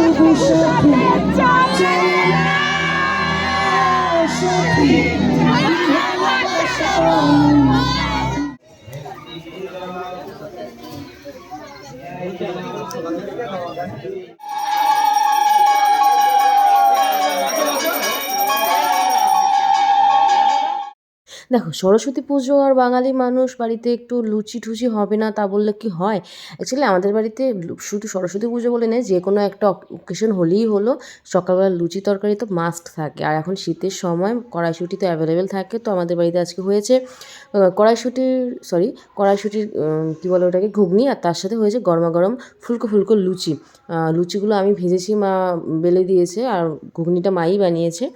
不是你真的离开我的手。দেখো, সরস্বতী পুজো আর বাঙালি মানুষ বাড়িতে একটু লুচি টুচি হবে না তা বললে কি হয়? অ্যাকচুয়ালি আমাদের বাড়িতে শুধু সরস্বতী পুজো বলে নেই যে কোনো একটা অকেশন হলেই হলো। সকালবেলা লুচি তরকারি তো মাস্ট থাকে। আর এখন শীতের সময় কড়াইশুঁটি তো অ্যাভেলেবেল থাকে, তো আমাদের বাড়িতে আজকে হয়েছে কড়াইশুঁটির সরি কড়াইশুঁটির কী বলে ওটাকে, ঘুগনি, আর তার সাথে হয়েছে গরমা গরম ফুলকো ফুলকো লুচি। লুচিগুলো আমি ভেজেছি, মা বেলে দিয়েছে, আর ঘুগনিটা মাই বানিয়েছে।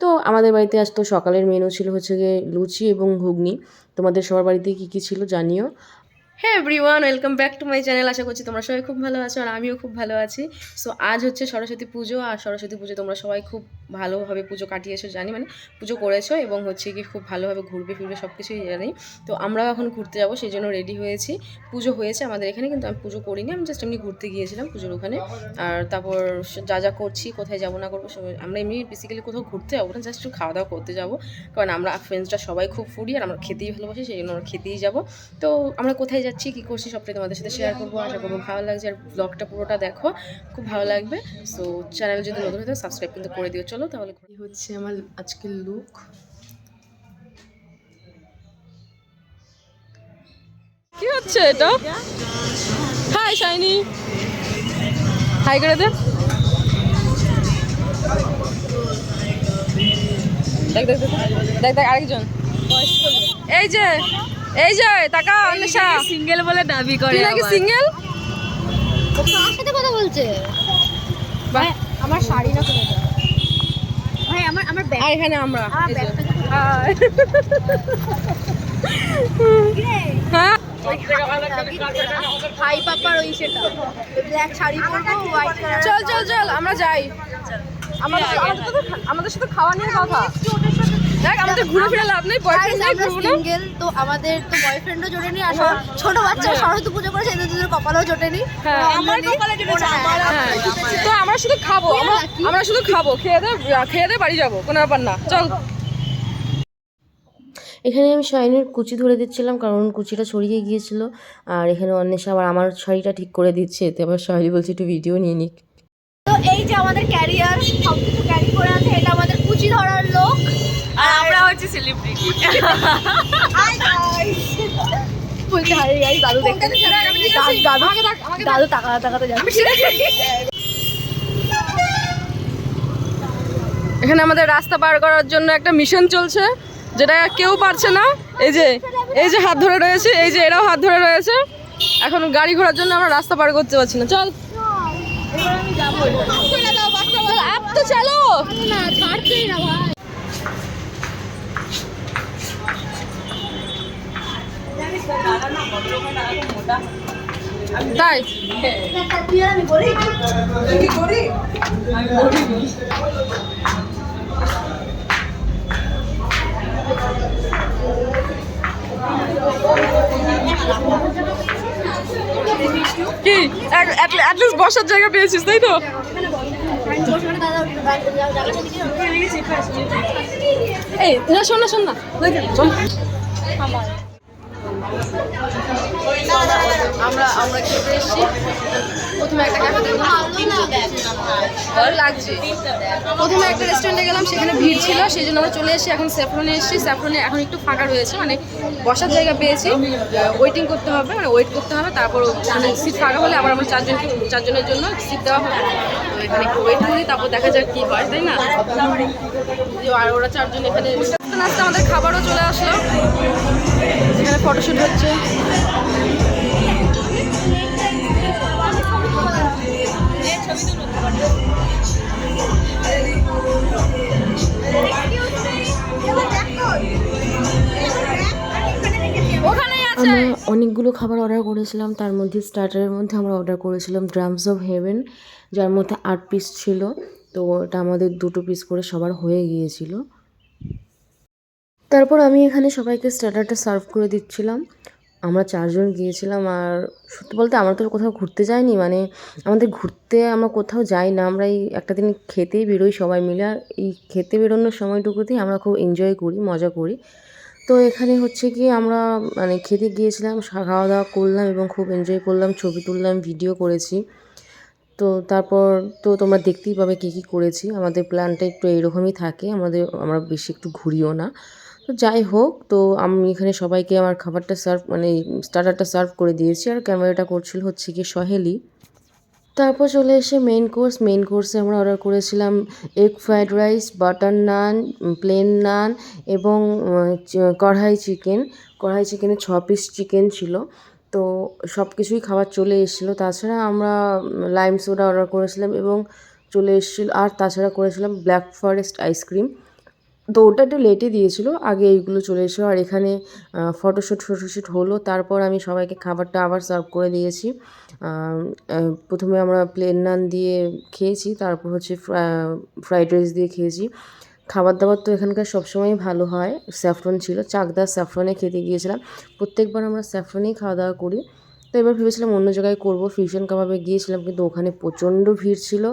তো আমাদের বাড়িতে আজ তো সকালের মেনু ছিল হচ্ছে গিয়ে লুচি এবং ঘুগনি। তোমাদের সবার বাড়িতে কী কী ছিল জানিও। হ্যাঁ everyone welcome back to my channel আশা করছি তোমরা সবাই খুব ভালো আছো আর আমিও খুব ভালো আছি। সো আজ হচ্ছে সরস্বতী পুজো আর সরস্বতী পুজো তোমরা সবাই খুব ভালোভাবে পুজো কাটিয়েছো, জানি মানে পুজো করেছ এবং হচ্ছে কি খুব ভালোভাবে ঘুরবে ফিরবে সব কিছুই জানি। তো আমরাও এখন ঘুরতে যাব, সেই জন্য রেডি হয়েছি। পুজো হয়েছে আমাদের এখানে, কিন্তু আমি পুজো করিনি, আমি জাস্ট এমনি ঘুরতে গিয়েছিলাম পুজোর ওখানে। আর তারপর যা যা করছি, কোথায় যাব না করব আমরা এমনি বেসিক্যালি কোথাও ঘুরতে যাব না জাস্ট খাওয়া দাওয়া করতে যাব। কারণ আমরা ফ্রেন্ডসরা সবাই খুব ফুডি আর আমরা খেতেই ভালোবাসি, সেই জন্য আমরা খেতেই যাব। তো আমরা কোথায় যাচ্ছি কী করছি সবটাই তোমাদের সাথে শেয়ার করব আশা করব ভালো লাগছে। আর ব্লগটা পুরোটা দেখো খুব ভালো লাগবে। সো চ্যানেল যদি নতুন হতে সাবস্ক্রাইব কিন্তু করে দিও। চলো তাহলে হচ্ছে আমার আজকের লুক কি হচ্ছে এটা? হাই শাইনি হাই করে দে দেখ দেখ দেখ দেখ দেখ আরেকজন। এই যে এই যে টাকা অন্বেষা। সিঙ্গেল বলে দাবি করে তুই নাকি সিঙ্গেল কার সাথে কথা বলছে? ভাই আমার শাড়ি না কোথায়? ভাই আমার আমার ব্যাগ এখানে আমরা। আমার। হ্যাঁ। হাই পাপার ওই সেটা। ব্ল্যাক শাড়ি পরবো হোয়াইট চল চল চল আমরা যাই। আমাদের আমাদের আমাদের সাথে খাওয়া নিয়ে কথা। দেখ আমাদের ঘুরে ফিরে লাভ নেই বয়ফ্রেন্ড নিয়ে আমরা ঘুরবো না সিঙ্গেল তো আমাদের তো বয়ফ্রেন্ডও আর সব- ছোট বাচ্চা সরস্বতী পুজো কপালও জোটেনি। হ্যাঁ। আমার কপালে জোটেছে হ্যাঁ। তো আমরা শুধু খাব আমরা শুধু খাব খেয়ে দে খেয়ে দে বাড়ি যাব কোনো ব্যাপার না চল। এখানে আমি শাইনের কুচি ধরে দিচ্ছিলাম কারণ কুচিটা ছড়িয়ে গিয়েছিল আর এখানে অন্বেষা আবার আমার শাড়িটা ঠিক করে দিচ্ছে এতে আবার শাড়ি বলছে একটু ভিডিও নিয়ে নিক। তো এই যে আমাদের ক্যারিয়ার সব কিছু ক্যারি করে আছে এটা আমাদের কুচি ধরার হচ্ছে সেলিব্রিটি হাই গাইস বলছে হাই গাইস দাদু দেখতে দাদু দাদু তাকাতে তাকাতে যাচ্ছে। এখানে আমাদের রাস্তা পার করার জন্য একটা মিশন চলছে যেটা কেউ পারছে না। এই যে এই যে হাত ধরে রয়েছে এই যে এরাও হাত ধরে রয়েছে। এখন গাড়ি ঘোড়ার জন্য আমরা রাস্তা পার করতে পারছি না। চল। আপ তো চলো না ছাড়ছেই না ভাই তাই? কি অ্যাটলিস্ট বসার জায়গা পেয়েছিস তাই তো? এই না শোন না শোন না। চল। আমরা। আমরা আমরা খেতে এসেছি। প্রথমে একটা ভালো লাগছে। প্রথমে একটা রেস্টুরেন্টে গেলাম, সেখানে ভিড় ছিল, সেই জন্য আমরা চলে এসেছি। এখন স্যাফরনে এসেছি। স্যাফরনে এখন একটু ফাঁকা রয়েছে মানে বসার জায়গা পেয়েছি। ওয়েটিং করতে হবে মানে ওয়েট করতে হবে, তারপর মানে সিট ফাঁকা হলে আবার আমরা চারজনকে চারজনের জন্য সিট দেওয়া হবে। তো এখানে একটু ওয়েট করি, তারপর দেখা যাক কি হয়, তাই না? আর ওরা চারজন এখানে নাচতে আমাদের খাবারও চলে আসলো। এখানে ফটোশ্যুট হচ্ছে? আমরা অনেকগুলো খাবার অর্ডার করেছিলাম তার মধ্যে স্টার্টারের মধ্যে আমরা অর্ডার করেছিলাম ড্রামস অফ হেভেন যার মধ্যে আট পিস ছিল তো ওটা আমাদের দুটো পিস করে সবার হয়ে গিয়েছিল। তারপর আমি এখানে সবাইকে স্টার্টারটা সার্ভ করে দিচ্ছিলাম। আমরা চারজন গিয়েছিলাম আর সত্যি বলতে আমরা তো কোথাও ঘুরতে যাইনি মানে আমাদের ঘুরতে আমরা কোথাও যাই না, আমরা এই একটা দিন খেতেই বেরোই সবাই মিলে আর এই খেতে বেরোনোর সময়টুকুতেই আমরা খুব এনজয় করি, মজা করি। তো এখানে হচ্ছে কি আমরা মানে খেতে গিয়েছিলাম খাওয়া দাওয়া করলাম এবং খুব এনজয় করলাম, ছবি তুললাম ভিডিও করেছি। তো তারপর তো তোমরা দেখতেই পাবে কী কী করেছি, আমাদের প্ল্যানটা একটু এইরকমই থাকে, আমাদের, আমরা বেশি একটু ঘুরিও না। তো যাই হোক, তো আমি এখানে সবাইকে আমার খাবারটা সার্ভ মানে স্টার্টারটা সার্ভ করে দিয়েছি আর ক্যামেরাটা করছিল হচ্ছে কি সহেলি। তারপর চলে এসে মেন কোর্স মেন কোর্সে আমরা অর্ডার করেছিলাম egg fried rice butter naan plain naan এবং কড়াই চিকেন কড়াই চিকেনে ছ পিস চিকেন ছিল। তো সব কিছুই খাবার চলে এসেছিল। তাছাড়া আমরা লাইম সোডা অর্ডার করেছিলাম এবং চলে এসেছিল, আর তাছাড়া করেছিলাম ব্ল্যাক ফরেস্ট আইসক্রিম তো ওটা একটু লেটে দিয়েছিল। আগে এইগুলো চলে এসেছিল আর এখানে ফটোশ্যুট ফটোশ্যুট হলো। তারপর আমি সবাইকে খাবারটা আবার সার্ভ করে দিয়েছি। প্রথমে আমরা প্লেন নান দিয়ে খেয়েছি, তারপর হচ্ছে ফ্রাইড রাইস দিয়ে খেয়েছি। খাবার দাবার তো এখানকার সবসময়ই ভালো হয়। স্যাফরন ছিল, চাকদার স্যাফরনে খেতে গিয়েছিলাম। প্রত্যেকবার আমরা স্যাফরনেই খাওয়া দাওয়া করি। এবার ভেবেছিলাম অন্য জায়গায় করব। ফিউশন কাবাবে গিয়েছিলাম কিন্তু ওখানে প্রচণ্ড ভিড় ছিল।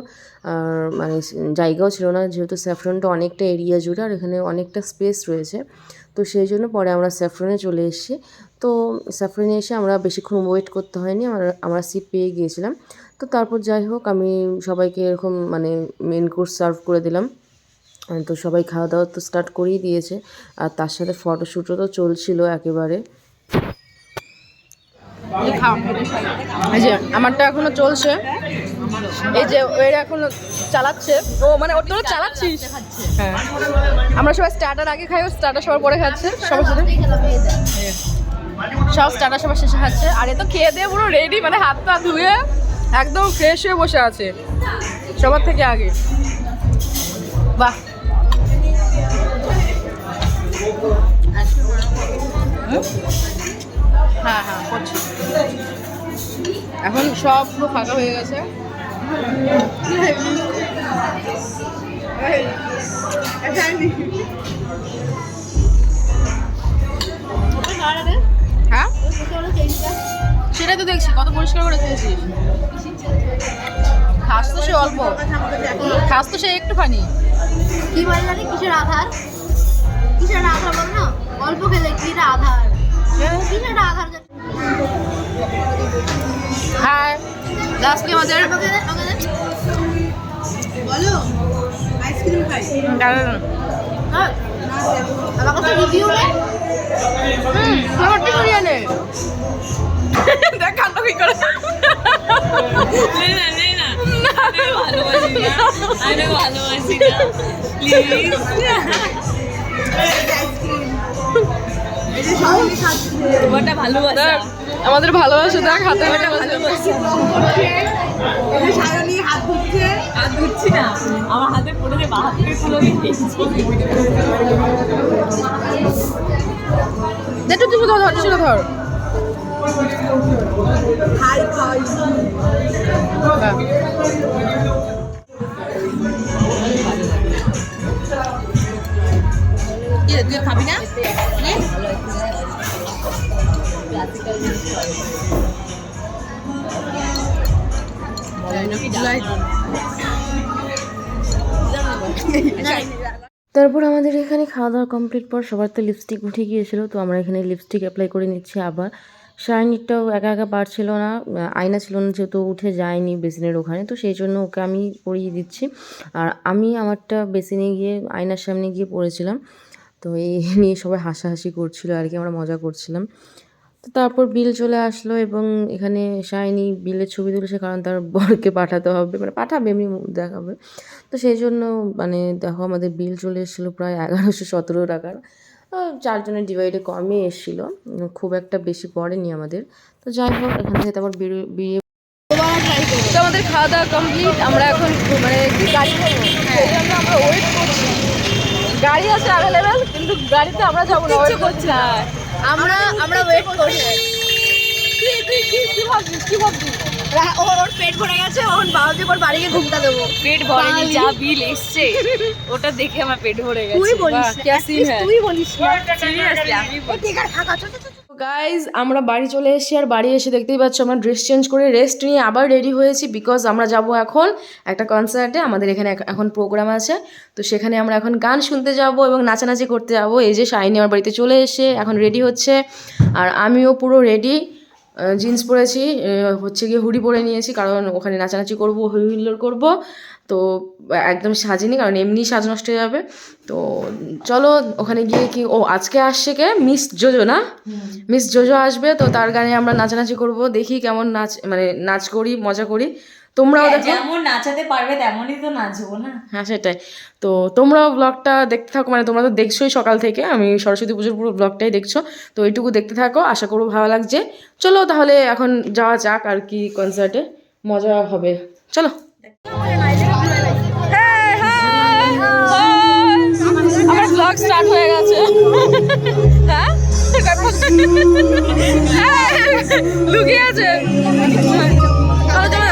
আর মানে জায়গাও ছিল না যেহেতু স্যাফরনটা অনেকটা এরিয়া জুড়ে আর এখানে অনেকটা স্পেস রয়েছে। তো সেই জন্য পরে আমরা স্যাফরনে চলে এসেছি। তো স্যাফরনে এসে আমরা বেশিক্ষণ ওয়েট করতে হয়নি। আমরা আমরা সিট পেয়ে গিয়েছিলাম। তো তারপর যাই হোক, আমি সবাইকে এরকম মানে মেন কোর্স সার্ভ করে দিলাম। তো সবাই খাওয়া দাওয়া তো স্টার্ট করেই দিয়েছে। আর তার সাথে ফটোশ্যুটও তো চলছিল একেবারে। এই যে আমারটা এখনও চলছে। এই যে ওর এখনও চালাচ্ছে। ও মানে ওর তোরা চালাচ্ছিস? হ্যাঁ। আমরা সবাই স্টার্টার আগে খাই, ও স্টার্টার সবার পরে খাচ্ছে। সবার সাথে সব স্টার্টার সবার শেষে খাচ্ছে। আর এ তো খেয়ে দিয়ে পুরো রেডি মানে হাত পা ধুয়ে একদম ফ্রেশ হয়ে বসে আছে। সবার থেকে আগে। বাহ? হ্যাঁ হ্যাঁ করছি। এখন সব পুরো ফাঁকা হয়ে গেছে। হ্যাঁ? সেটাই তো দেখছি, কত পরিষ্কার করে খেয়েছিস খাস তো সে অল্প। খাস তো সে একটুখানি। কি বলে জানি? কিসের আধার? কিসের আধার? আমাদের। বলো আইসক্রিম খাই। দাঁড়ান। আমার কাছে রিভিউ নেই। হুম ফ্লেভারটা সরিয়ে নে দেখ কান্না কি করে। না নে। না ভালোবাসি না আমি ভালোবাসি না। প্লিজ তোমারটা ভালোবাসা। দেখ, আমাদের ভালোবাসা দেখ হাতে হাতে ভালোবাসা হাত ধুচ্ছি না আমার হাতে পড়ে হাত থেকে তুলে একটু ধর ধর তারপর আমাদের এখানে খাওয়া দাওয়া কমপ্লিট পর সবার তো লিপস্টিক উঠে গিয়েছিল, তো আমরা এখানে লিপস্টিক অ্যাপ্লাই করে নিচ্ছি আবার। শাইনিটাও একা একা পারছিল না আয়না ছিল না, যেহেতু উঠে যায়নি বেসিনের ওখানে, তো সেই জন্য ওকে আমি পরিয়ে দিচ্ছি। আর আমি আমারটা বেসিনে গিয়ে, আয়নার সামনে গিয়ে পড়েছিলাম তো এই নিয়ে সবাই হাসাহাসি করছিল আর কি, আমরা মজা করছিলাম। তো তারপর বিল চলে আসলো এবং এখানে শাইনি বিলের ছবি তুলেছে কারণ তার বরকে পাঠাতে হবে। মানে পাঠাবে এমনি দেখাবে। তো সেই জন্য মানে দেখো আমাদের বিল চলে এসেছিল প্রায় এগারোশো সতেরো টাকার। চারজনের ডিভাইডে কমই এসেছিল। খুব একটা বেশি পড়েনি আমাদের। তো যাই হোক এখান থেকে তারপর বিয়ে তো আমাদের খাওয়া দাওয়া কমপ্লিট আমরা এখন মানে গাড়ি আমরা ওয়েট করছি। গাড়ি আছে অ্যাভেলেবেল কিন্তু গাড়িতে আমরা যাব না। ওয়েট করছি আমরা আমরা ওয়েট করি। ওর পেট ভরে গেছে ওর বাবাজি ওর বাড়ি গিয়ে দেবো। পেট ভরে যা বিল এসছে ওটা দেখে আমার পেট ভরে গেছে। তুই বলিস তুই গাইজ আমরা বাড়ি চলে এসেছি আর বাড়ি এসে দেখতেই পাচ্ছ আমরা ড্রেস চেঞ্জ করে রেস্ট নিয়ে আবার রেডি হয়েছি বিকজ আমরা যাব এখন একটা কনসার্টে আমাদের এখানে এখন প্রোগ্রাম আছে। তো সেখানে আমরা এখন গান শুনতে যাব এবং নাচানাচি করতে যাব। এই যে শাইনি আমার বাড়িতে চলে এসে এখন রেডি হচ্ছে। আর আমিও পুরো রেডি জিন্স পরেছি হচ্ছে গিয়ে হুডি পরে নিয়েছি, কারণ ওখানে নাচানাচি করব হুল্লোড় করব। তো একদম সাজিনি কারণ এমনি সাজ নষ্ট হয়ে যাবে। তো চলো ওখানে গিয়ে কি ও আজকে আসছে কে? মিস জোজো না? মিস জোজো আসবে তো তার গানে আমরা নাচানাচি করব। দেখি কেমন নাচ মানে নাচ করি মজা করি। তোমরাও দেখো। যেমন নাচাতে পারবে তেমনই তো নাচবো না? হ্যাঁ সেটাই। তো তোমরাও ব্লগটা দেখতে থাকো। মানে তোমরা তো দেখছোই সকাল থেকে। আমি সরস্বতী পুজোর পুরো ব্লগটাই দেখছ। তো এইটুকু দেখতে থাকো। আশা করব ভালো লাগছে। চলো তাহলে এখন যাওয়া যাক আর কি কনসার্টে মজা হবে। চলো। ব্লগ স্টার্ট হয়ে গেছে। হ্যাঁ? লুকিয়ে আছে। চলো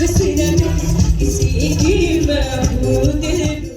hasretime istediğime bu derim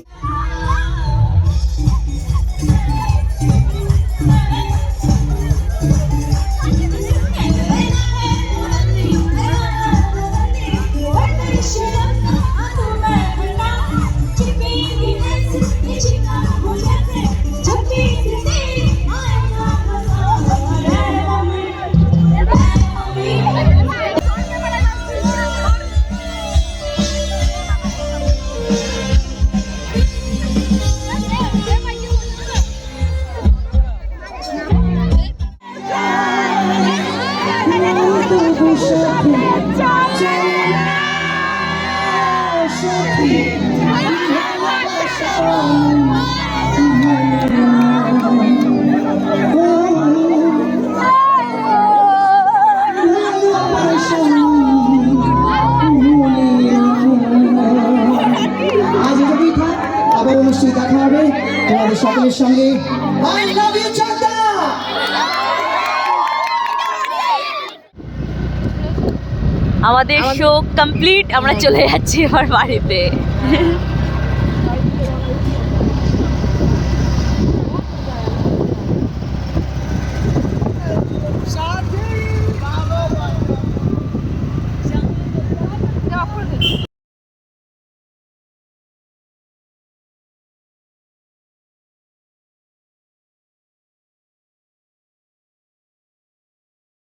আমাদের শো কমপ্লিট আমরা চলে যাচ্ছি আমার বাড়িতে।